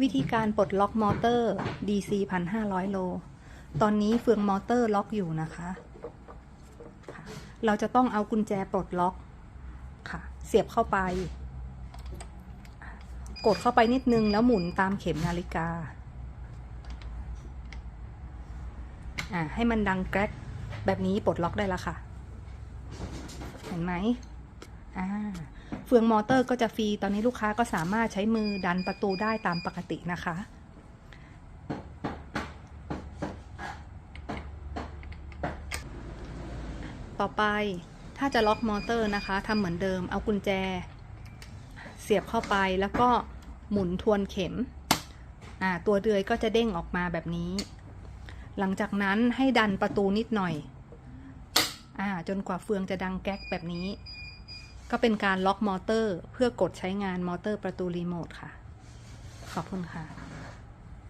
วิธีการปลดล็อกมอเตอร์ DC 1,500 โล ตอนนี้เฟืองมอเตอร์ล็อกอยู่นะคะ เราจะต้องเอากุญแจปลดล็อกค่ะ เสียบเข้าไป กดเข้าไปนิดนึงแล้วหมุนตามเข็มนาฬิกา อ่าให้มันดังแกรกแบบนี้ปลดล็อกได้แล้วค่ะ เห็นไหมอ่า เฟืองมอเตอร์ก็จะฟรี ตอนนี้ลูกค้าก็สามารถใช้มือดันประตูได้ตามปกตินะคะ ต่อไปถ้าจะล็อกมอเตอร์นะคะทำเหมือนเดิม เอากุญแจ เสียบเข้าไปแล้วก็หมุนทวนเข็ม ตัวเดือยก็จะเด้งออกมาแบบนี้ หลังจากนั้นให้ดันประตูนิดหน่อยอจนกว่าเฟืองจะดังแก๊กแบบนี้ ก็เป็นการล็อกมอเตอร์เพื่อกดใช้งานมอเตอร์ประตูรีโมทค่ะ ขอบคุณค่ะ